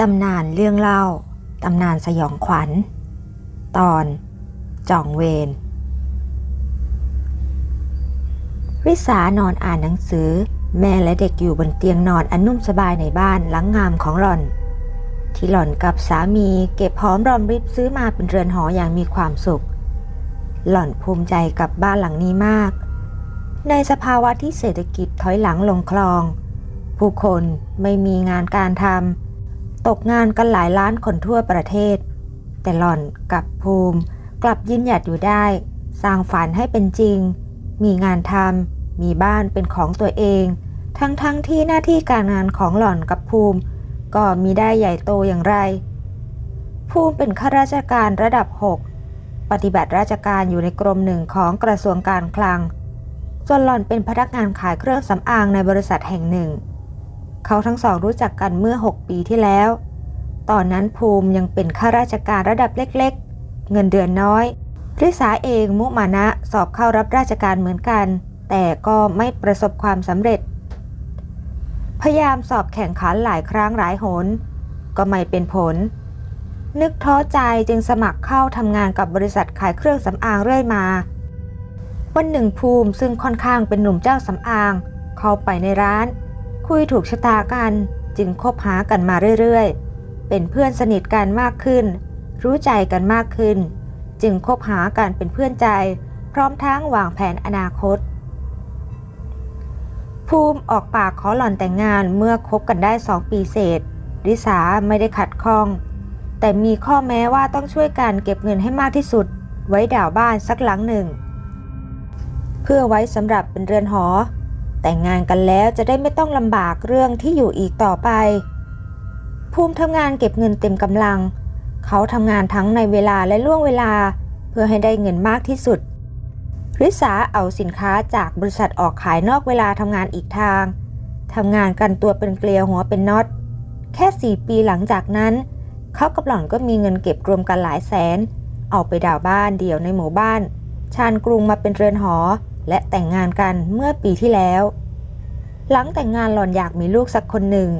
ตำนานเรื่องเล่า ตำนานสยองขวัญ ตอนจองเวรริสานอนอ่านหนังสือ แม่และเด็กอยู่บนเตียงนอนอันนุ่มสบายในบ้านหลังงามของหล่อน ที่หล่อนกับสามีเก็บหอมรอมริบซื้อมาเป็นเรือนหออย่างมีความสุข หล่อนภูมิใจกับบ้านหลังนี้มาก ในสภาวะที่เศรษฐกิจถอยหลังลงคลอง ผู้คนไม่มีงานการทำ ตกงานกันหลายล้านคนทั่วประเทศ แต่หล่อนกับภูมิ กลับยืนหยัดอยู่ได้ สร้างฝันให้เป็นจริง มีงานทำมีบ้านเป็นของตัวเอง ทั้งๆทที่หน้าที่การงานของหล่อนกับภูมิ ก็มีได้ใหญ่โตอย่างไร ภูมิเป็นข้าราชการระดับ 6 ปฏิบัติราชการอยู่ในกรมหนึ่งของกระทรวงการคลังส่วนหล่อนเป็นพนักงานขายเครื่องสำอางในบริษัทแห่งหนึ่ง เขาทั้งสองรู้จักกันเมื่อ 6 ปีที่แล้ว ตอนนั้นภูมิยังเป็นข้าราชการระดับเล็กๆ เงินเดือนน้อยริษาเองมุมานะสอบเข้ารับราชการเหมือนกัน แต่ก็ไม่ประสบความสำเร็จ พยายามสอบแข่งขันหลายครั้งหลายหน ก็ไม่เป็นผล นึกท้อใจจึงสมัครเข้าทำงานกับบริษัทขายเครื่องสำอางเรื่อยมา วันหนึ่งภูมิซึ่งค่อนข้างเป็นหนุ่มเจ้าสำอาง เข้าไปในร้าน คุยถูกชะตากันจึงคบหากันมาเรื่อยๆ เป็นเพื่อนสนิทกันมากขึ้น รู้ใจกันมากขึ้น จึงคบหากันเป็นเพื่อนใจ พร้อมทั้งวางแผนอนาคต ภูมิออกปากขอหล่อนแต่งงานเมื่อคบกันได้สองปีเศษ ริสาไม่ได้ขัดข้อง แต่มีข้อแม้ว่าต้องช่วยกันเก็บเงินให้มากที่สุด ไว้ดาวบ้านสักหลังหนึ่ง เพื่อไว้สำหรับเป็นเรือนหอ แต่งงานกันแล้วจะได้ไม่ต้องลำบากเรื่องที่อยู่อีกต่อไป ภูมิทำงานเก็บเงินเต็มกำลัง เขาทำงานทั้งในเวลาและล่วงเวลา เพื่อให้ได้เงินมากที่สุด ริษาเอาสินค้าจากบริษัทออกขายนอกเวลาทำงานอีกทางทำงานกันตัวเป็นเกลียวหัวเป็นน็อต แค่ 4 ปีหลังจากนั้น เขากับหล่อนก็มีเงินเก็บรวมกันหลายแสน เอาไปดาวบ้านเดี่ยวในหมู่บ้าน ชานกรุงมาเป็นเรือนหอ และแต่งงานกันเมื่อปีที่แล้ว หลังแต่งงานหล่อนอยากมีลูกสักคนหนึ่ง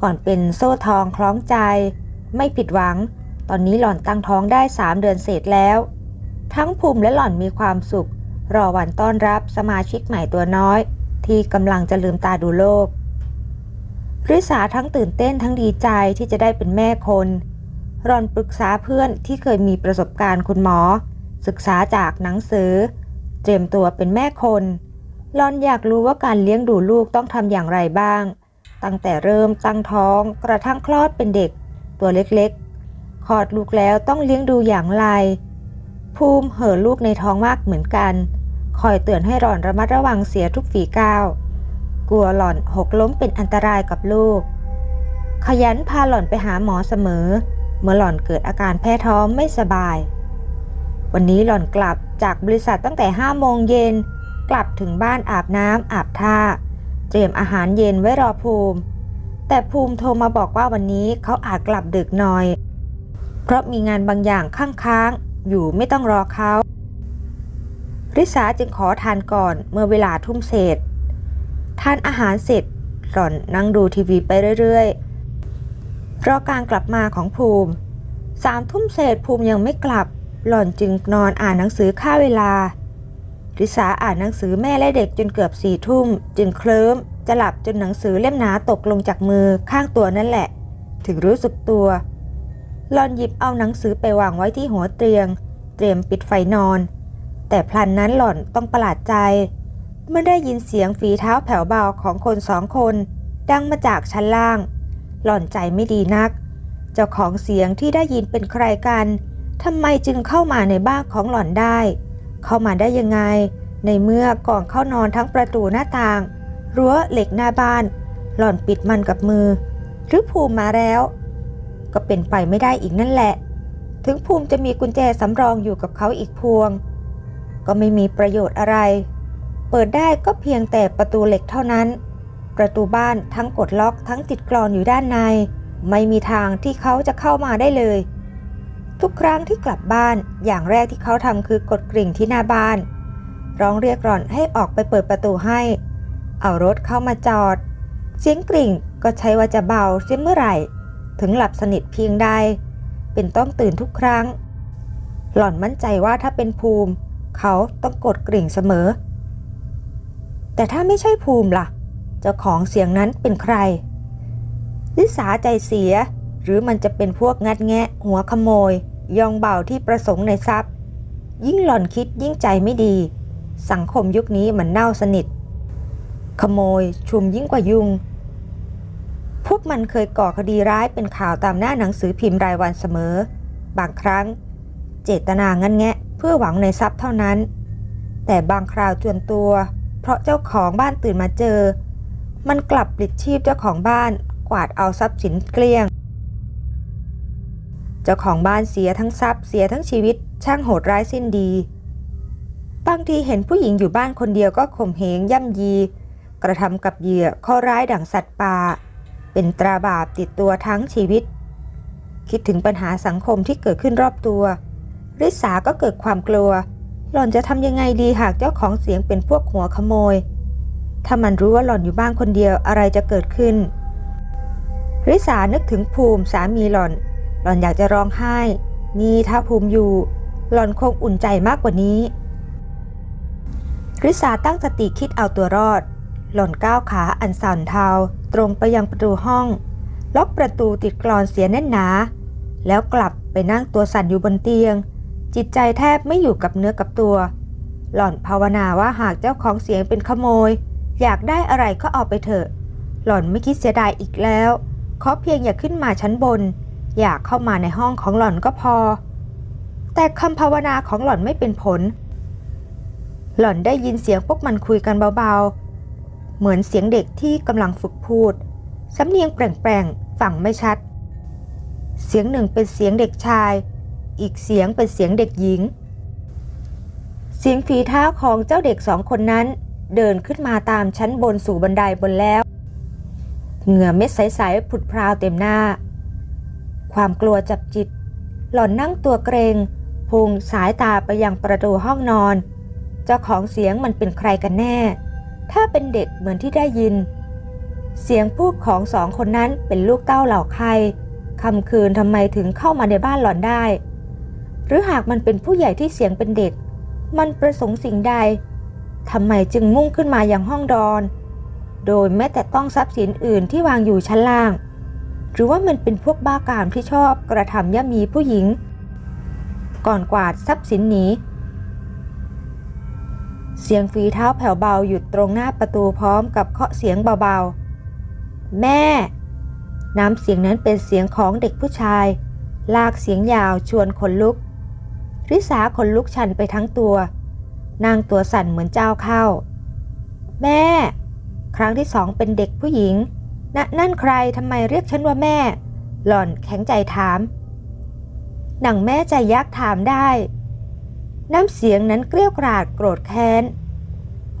ก่อนเป็นโซ่ทองคล้องใจ ไม่ผิดหวัง ตอนนี้หล่อนตั้งท้องได้3เดือนเศษแล้ว ทั้งภูมิและหล่อนมีความสุข รอวันต้อนรับสมาชิกใหม่ตัวน้อย ที่กำลังจะลืมตาดูโลกริษาทั้งตื่นเต้นทั้งดีใจที่จะได้เป็นแม่คนรอนปรึกษาเพื่อนที่เคยมีประสบการณ์คุณหมอ ศึกษาจากหนังสือ เตรียมตัวเป็นแม่คนรอนอยากรู้ว่าการเลี้ยงดูลูกต้องทำอย่างไรบ้าง ตั้งแต่เริ่มตั้งท้องกระทั่งคลอดเป็นเด็ก ตัวเล็กๆคลอดลูกแล้วต้องเลี้ยงดูอย่างไร ภูมิเห่อลูกในท้องมากเหมือนกัน คอยเตือนให้หล่อนระมัดระวังเสียทุกฝีก้าวกลัวหล่อนหกล้มเป็นอันตรายกับลูก ขยันพาหล่อนไปหาหมอเสมอ เมื่อหล่อนเกิดอาการแพ้ท้องไม่สบาย วันนี้หล่อนกลับ จากบริษัทตั้งแต่ห้าโมงเย็น กลับถึงบ้านอาบน้ำอาบท่า เตรียมอาหารเย็นไว้รอภูมิ แต่ภูมิโทรมาบอกว่าวันนี้เขาอาจกลับดึกหน่อย เพราะมีงานบางอย่างข้างค้างๆ อยู่ไม่ต้องรอเขาริสาจึงขอทานก่อนเมื่อเวลาทุ่มเศษ ทานอาหารเสร็จหล่อนนั่งดูทีวีไปเรื่อยๆรอการกลับมาของภูมิสามทุ่มเศษภูมิยังไม่กลับ หล่อนจึงนอนอ่านหนังสือค่าเวลา ริสาอ่านหนังสือแม่และเด็กจนเกือบสี่ทุ่ม จึงเคลิ้มจะหลับจนหนังสือเล่มหนาตกลงจากมือข้างตัวนั่นแหละ ถึงรู้สึกตัว หล่อนหยิบเอาหนังสือไปวางไว้ที่หัวเตียง เตรียมปิดไฟนอน แต่พลันนั้นหล่อนต้องประหลาดใจเมื่อได้ยินเสียงฝีเท้าแผ่วเบาของคนสองคน ดังมาจากชั้นล่าง หล่อนใจไม่ดีนัก เจ้าของเสียงที่ได้ยินเป็นใครกัน ทำไมจึงเข้ามาในบ้านของหล่อนได้ เข้ามาได้ยังไง ในเมื่อก่อนเข้านอนทั้งประตูหน้าต่าง รั้วเหล็กหน้าบ้าน หล่อนปิดมันกับมือ หรือภูมิมาแล้ว ก็เป็นไปไม่ได้อีกนั่นแหละ ถึงภูมิจะมีกุญแจสำรองอยู่กับเขาอีกพวง ก็ไม่มีประโยชน์อะไร เปิดได้ก็เพียงแต่ประตูเหล็กเท่านั้น ประตูบ้านทั้งกดล็อกทั้งติดกรอนอยู่ด้านใน ไม่มีทางที่เขาจะเข้ามาได้เลย ทุกครั้งที่กลับบ้านอย่างแรกที่เขาทำคือกดกริ่งที่หน้าบ้าน ร้องเรียกหล่อนให้ออกไปเปิดประตูให้ เอารถเข้ามาจอด เสียงกริ่งก็ใช้ว่าจะเบาเสียเมื่อไหร่ ถึงหลับสนิทเพียงใด เป็นต้องตื่นทุกครั้ง หล่อนมั่นใจว่าถ้าเป็นภูมิ เขาต้องกดกริ่งเสมอ แต่ถ้าไม่ใช่ภูมิล่ะ เจ้าของเสียงนั้นเป็นใครลิสาใจเสีย หรือมันจะเป็นพวกงัดแงะ หัวขโมย ยองเบาที่ประสงค์ในทรัพย์ ยิ่งหล่อนคิดยิ่งใจไม่ดี สังคมยุคนี้มันเน่าสนิท ขโมยชุมยิ่งกว่ายุง พวกมันเคยก่อคดีร้ายเป็นข่าวตามหน้าหนังสือพิมพ์รายวันเสมอ บางครั้ง เจตนางันแงะ เพื่อหวังในทรัพย์เท่านั้น แต่บางคราวจวนตัว เพราะเจ้าของบ้านตื่นมาเจอ มันกลับปลิดชีพเจ้าของบ้านกวาดเอาทรัพย์สินเกลี้ยง จ้าของบ้านเสียทั้งทรัพย์เสียทั้งชีวิต ช่างโหดร้ายสิ้นดี บางทีเห็นผู้หญิงอยู่บ้านคนเดียวก็ข่มเหงย่ำยี กระทำกับเหยื่อข้อร้ายดั่งสัตว์ป่า เป็นตราบาปติดตัวทั้งชีวิต คิดถึงปัญหาสังคมที่เกิดขึ้นรอบตัวริษาก็เกิดความกลัว หล่อนจะทำยังไงดีหากเจ้าของเสียงเป็นพวกหัวขโมย ถ้ามันรู้ว่าหล่อนอยู่บ้านคนเดียวอะไรจะเกิดขึ้นริษานึกถึงภูมิสามีหล่อน หล่อนอยากจะร้องไห้ นี่ถ้าภูมิอยู่ หล่อนคงอุ่นใจมากกว่านี้ริษาตั้งสติคิดเอาตัวรอด หล่อนก้าวขาอันสั่นเทาตรงไปยังประตูห้อง ล็อกประตูติดกรอนเสียแน่นหนา แล้วกลับไปนั่งตัวสั่นอยู่บนเตียง จิตใจแทบไม่อยู่กับเนื้อกับตัว หล่อนภาวนาว่าหากเจ้าของเสียงเป็นขโมย อยากได้อะไรก็เอาไปเถอะ หล่อนไม่คิดเสียดายอีกแล้ว ขอเพียงอย่าขึ้นมาชั้นบน อยากเข้ามาในห้องของหล่อนก็พอ แต่คำภาวนาของหล่อนไม่เป็นผล หล่อนได้ยินเสียงพวกมันคุยกันเบาๆ เหมือนเสียงเด็กที่กำลังฝึกพูด สำเนียงแปลงๆฟังไม่ชัด เสียงหนึ่งเป็นเสียงเด็กชาย อีกเสียงเป็นเสียงเด็กหญิง เสียงฝีเท้าของเจ้าเด็กสองคนนั้นเดินขึ้นมาตามชั้นบนสู่บันไดบนแล้ว เหงื่อเม็ดใสๆผุดพราวเต็มหน้า ความกลัวจับจิต หล่อนนั่งตัวเกรงพุงสายตาไปยังประตูห้องนอน เจ้าของเสียงมันเป็นใครกันแน่ ถ้าเป็นเด็กเหมือนที่ได้ยิน เสียงพูดของสองคนนั้นเป็นลูกเต้าเหล่าใครคำคืนทำไมถึงเข้ามาในบ้านหล่อนได้ หรือหากมันเป็นผู้ใหญ่ที่เสียงเป็นเด็ก มันประสงค์สิ่งใดทำไมจึงมุ่งขึ้นมาอยังห้องดอน โดยแม้แต่ต้องทรัพย์สินอื่นที่วางอยู่ชั้นล่าง หรือว่ามันเป็นพวกบ้ากามที่ชอบกระทำย่ำมีผู้หญิง ก่อนกวาดทรัพย์สินหนีเสียงฝีเท้าแผ่วเบาหยุดตรงหน้าประตูพร้อมกับเคาะเสียงเบาๆ แม่ น้ำเสียงนั้นเป็นเสียงของเด็กผู้ชาย ลากเสียงยาวชวนขนลุก ริสาขนลุกชันไปทั้งตัวนางตัวสั่นเหมือนเจ้าเข้า แม่ ครั้งที่สองเป็นเด็กผู้หญิง นนั่นใครทำไมเรียกฉันว่าแม่ หล่อนแข็งใจถามหนังแม่ใจยักษ์ถามได้ น้ำเสียงนั้นเกลี้ยกราดโกรธแค้น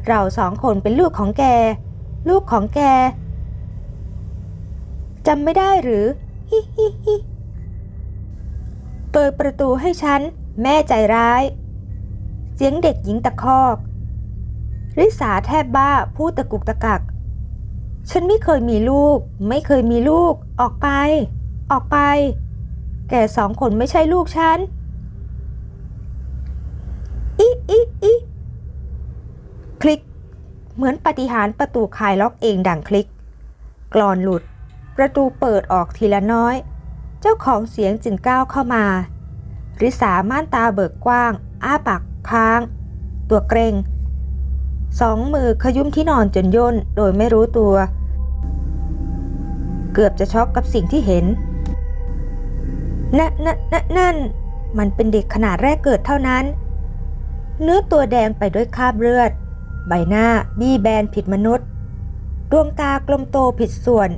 เราสองคนเป็นลูกของแก ลูกของแกจำไม่ได้หรือ ฮิฮิฮิเปิดประตูให้ฉัน แม่ใจร้าย เสียงเด็กหญิงตะคอก ริสาแทบบ้าพูดตะกุกตะกัก ฉันไม่เคยมีลูก ไม่เคยมีลูก ออกไป ออกไป แกสองคนไม่ใช่ลูกฉันอีอีอีคลิก เหมือนปฏิหารประตูคลายล็อกเองดังคลิก กรอนหลุด ประตูเปิดออกทีละน้อย เจ้าของเสียงจึงก้าวเข้ามา ริสาม่านตาเบิกกว้าง อ้าปากค้าง ตัวเกรงสองมือขยุ้มที่นอนจนย่นโดยไม่รู้ตัว เกือบจะช็อกกับสิ่งที่เห็นนั่นนั่นนั่นมันเป็นเด็กขนาดแรกเกิดเท่านั้น เนื้อตัวแดงไปด้วยคราบเลือด ใบหน้าบี้แบนผิดมนุษย์ ดวงตากลมโตผิดส่วน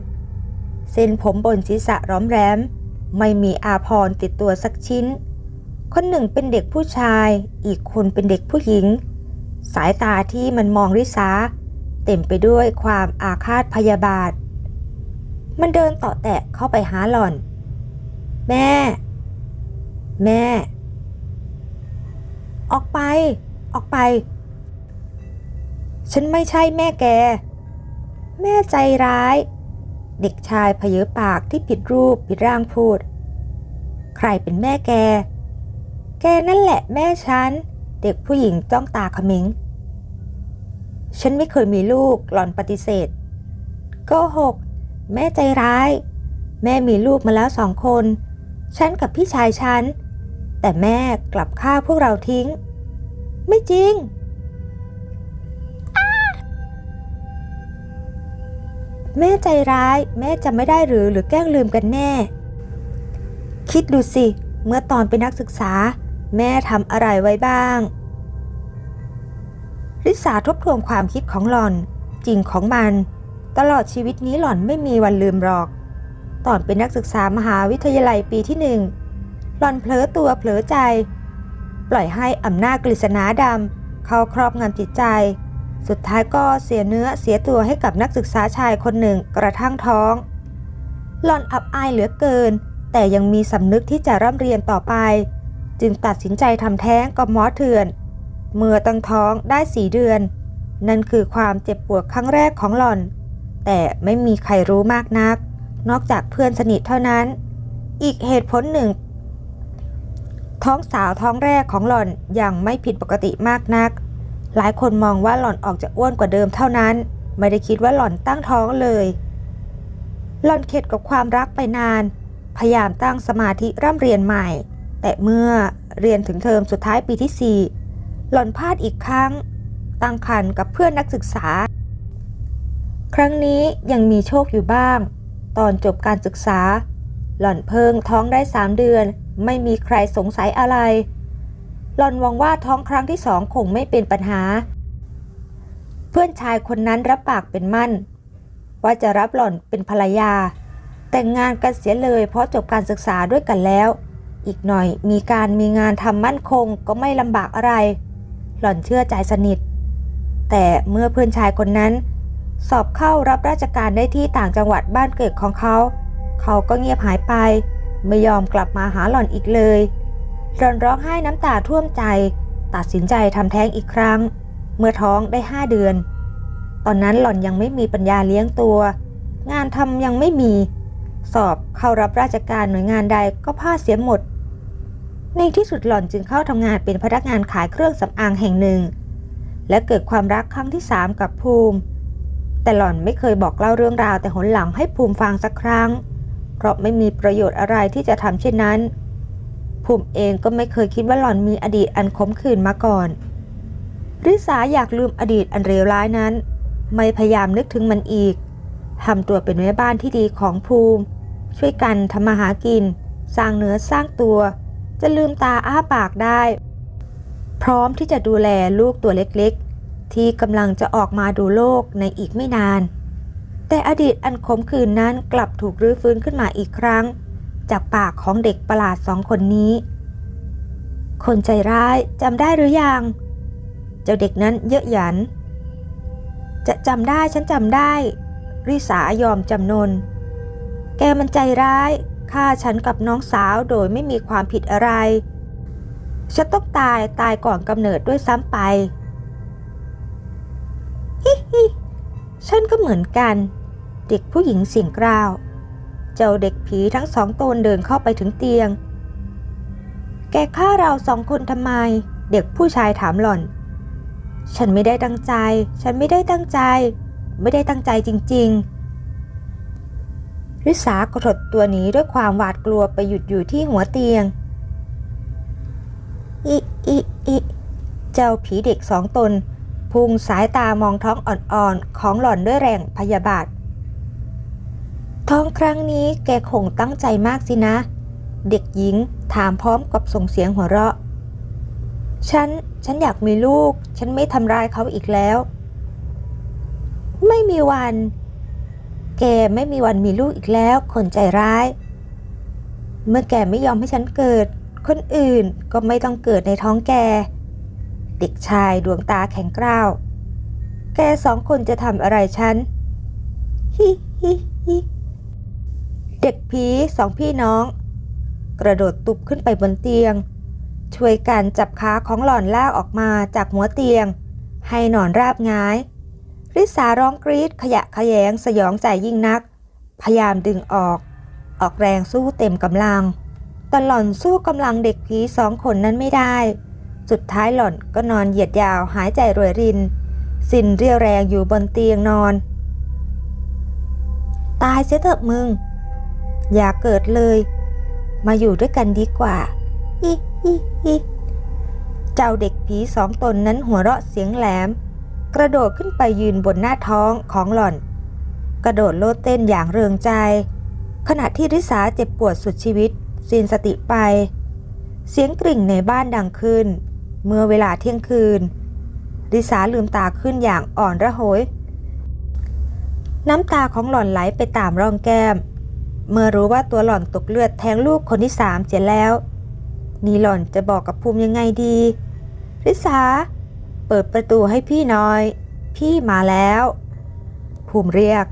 เส้นผมบนศีรษะร้อมแรม ไม่มีอาพรติดตัวสักชิ้น คนหนึ่งเป็นเด็กผู้ชาย อีกคนเป็นเด็กผู้หญิง สายตาที่มันมองริสาเต็มไปด้วยความอาฆาตพยาบาท มันเดินต่อแตะเข้าไปหาหล่อน แม่ แม่ ออกไป ออกไป ฉันไม่ใช่แม่แก แม่ใจร้าย เด็กชายเพเยอปากที่ผิดรูปผิดร่างพูด ใครเป็นแม่แก แกนั่นแหละแม่ฉัน เด็กผู้หญิงจ้องตาขมิงฉันไม่เคยมีลูกหล่อนปฏิเสธโกหก แม่ใจร้าย แม่มีลูกมาแล้วสองคน ฉันกับพี่ชายฉัน แต่แม่กลับฆ่าพวกเราทิ้ง ไม่จริง แม่ใจร้ายแม่จำไม่ได้หรือหรือแกล้งลืมกันแน่ คิดดูสิ เมื่อตอนเป็นนักศึกษา แม่ทำอะไรไว้บ้างริษาทบทวนความคิดของหลอน จริงของมัน ตลอดชีวิตนี้หล่อนไม่มีวันลืมหรอก ตอนเป็นนักศึกษามหาวิทยาลัยปีที่หนึ่งหล่อนเผลอตัวเผลอใจ ปล่อยให้อำนาจกฤษณาดำเข้าครอบงำจิตใจ สุดท้ายก็เสียเนื้อเสียตัวให้กับนักศึกษาชายคนหนึ่งกระทั่งท้อง หล่อนอับอายเหลือเกิน แต่ยังมีสำนึกที่จะร่ำเรียนต่อไป จึงตัดสินใจทำแท้งกับหมอเถื่อน เมื่อตั้งท้องได้สี่เดือน นั่นคือความเจ็บปวดครั้งแรกของหล่อน แต่ไม่มีใครรู้มากนัก นอกจากเพื่อนสนิทเท่านั้น อีกเหตุผลหนึ่ง ท้องสาวท้องแรกของหล่อนยังไม่ผิดปกติมากนัก หลายคนมองว่าหล่อนออกจะอ้วนกว่าเดิมเท่านั้น ไม่ได้คิดว่าหล่อนตั้งท้องเลย หล่อนเข็ดกับความรักไปนาน พยายามตั้งสมาธิร่ำเรียนใหม่ แต่เมื่อเรียนถึงเทอมสุดท้ายปีที่4หล่อนพลาดอีกครั้ง ตั้งครรภ์กับเพื่อนนักศึกษา ครั้งนี้ยังมีโชคอยู่บ้าง ตอนจบการศึกษา หล่อนเพิ่งท้องได้สามเดือน ไม่มีใครสงสัยอะไร หล่อนหวังว่าท้องครั้งที่สองคงไม่เป็นปัญหา เพื่อนชายคนนั้นรับปากเป็นมั่น ว่าจะรับหล่อนเป็นภรรยา แต่งงานกันเสียเลยเพราะจบการศึกษาด้วยกันแล้ว อีกหน่อยมีการมีงานทำมั่นคงก็ไม่ลำบากอะไร หล่อนเชื่อใจสนิท แต่เมื่อเพื่อนชายคนนั้น สอบเข้ารับราชการได้ที่ต่างจังหวัดบ้านเกิดของเขา เขาก็เงียบหายไป ไม่ยอมกลับมาหาหล่อนอีกเลย หล่อนร้องไห้น้ำตาท่วมใจ ตัดสินใจทำแท้งอีกครั้ง เมื่อท้องได้ห้าเดือน ตอนนั้นหล่อนยังไม่มีปัญญาเลี้ยงตัว งานทำยังไม่มี สอบเข้ารับราชการหน่วยงานใดก็พลาดเสียหมด ในที่สุดหล่อนจึงเข้าทำงานเป็นพนักงานขายเครื่องสำอางแห่งหนึ่ง และเกิดความรักครั้งที่สามกับภูมิ แต่หล่อนไม่เคยบอกเล่าเรื่องราวแต่หนหลังให้ภูมิฟังสักครั้ง เพราะไม่มีประโยชน์อะไรที่จะทำเช่นนั้น ภูมิเองก็ไม่เคยคิดว่าหล่อนมีอดีตอันขมขื่นมาก่อน ริษาอยากลืมอดีตอันเลวร้ายนั้น ไม่พยายามนึกถึงมันอีกทำตัวเป็นแม่บ้านที่ดีของภูมิ ช่วยกันทำมาหากิน สร้างเนื้อสร้างตัว จะลืมตาอ้าปากได้ พร้อมที่จะดูแลลูกตัวเล็กๆ ที่กำลังจะออกมาดูโลกในอีกไม่นาน แต่อดีตอันขมขื่นนั้นกลับถูกรื้อฟื้นขึ้นมาอีกครั้ง จากปากของเด็กประหลาดสองคนนี้ คนใจร้ายจำได้หรือยัง เจ้าเด็กนั้นเยอะหยัน จะจำได้ฉันจำได้ ริสายอมจำนน แกมันใจร้ายฆ่าฉันกับน้องสาวโดยไม่มีความผิดอะไรฉันต้องตายตายก่อนกำเนิดด้วยซ้ำไป ฮิฮิฉันก็เหมือนกัน เด็กผู้หญิงเสียงกราว เจ้าเด็กผีทั้งสองตนเดินเข้าไปถึงเตียง แกฆ่าเราสองคนทำไม เด็กผู้ชายถามหล่อน ฉันไม่ได้ตั้งใจ ฉันไม่ได้ตั้งใจ ไม่ได้ตั้งใจจริง ๆ ริสากระดตัวหนีด้วยความหวาดกลัวไปหยุดอยู่ที่หัวเตียงอิอิอิเจ้าผีเด็กสองตน พุ่งสายตามองท้องอ่อนๆ ของหล่อนด้วยแรงพยาบาท ท้องครั้งนี้แกคงตั้งใจมากสินะ เด็กหญิงถามพร้อมกับส่งเสียงหัวเราะ ฉัน ฉันอยากมีลูก ฉันไม่ทำร้ายเขาอีกแล้ว ไม่มีวัน แกไม่มีวันมีลูกอีกแล้ว คนใจร้าย เมื่อแกไม่ยอมให้ฉันเกิด คนอื่นก็ไม่ต้องเกิดในท้องแก เด็กชายดวงตาแข็งกร้าว แกสองคนจะทำอะไรฉัน ฮิฮิฮิเด็กผีสองพี่น้อง กระโดดตุบขึ้นไปบนเตียง ช่วยกันจับขาของหล่อนลากออกมาจากหัวเตียง ให้นอนราบงาย ริสาร้องกรีดขยะขยงสยองใจยิ่งนัก พยายามดึงออก ออกแรงสู้เต็มกำลังแต่หล่อนสู้กำลังเด็กผีสองคนนั้นไม่ได้ สุดท้ายหล่อนก็นอนเหยียดยาวหายใจรวยริน สิ้นเรียวแรงอยู่บนเตียงนอน ตายเสียเถอะมึง อย่าเกิดเลย มาอยู่ด้วยกันดีกว่าอิอิอิเจ้าเด็กผีสองตนนั้นหัวเราะเสียงแหลม กระโดดขึ้นไปยืนบนหน้าท้องของหล่อน กระโดดโลดเต้นอย่างเริงใจ ขณะที่ริสาเจ็บปวดสุดชีวิตสิ้นสติไปเสียงกริ่งในบ้านดังขึ้น เมื่อเวลาเที่ยงคืน ริสาลืมตาขึ้นอย่างอ่อนระโหย น้ำตาของหล่อนไหลไปตามร่องแก้ม เมื่อรู้ว่าตัวหล่อนตกเลือดแทงลูกคนที่สามเสียแล้ว นี่หล่อนจะบอกกับภูมิยังไงดี ริสา เปิดประตูให้พี่น่อย พี่มาแล้ว ภูมิเรียก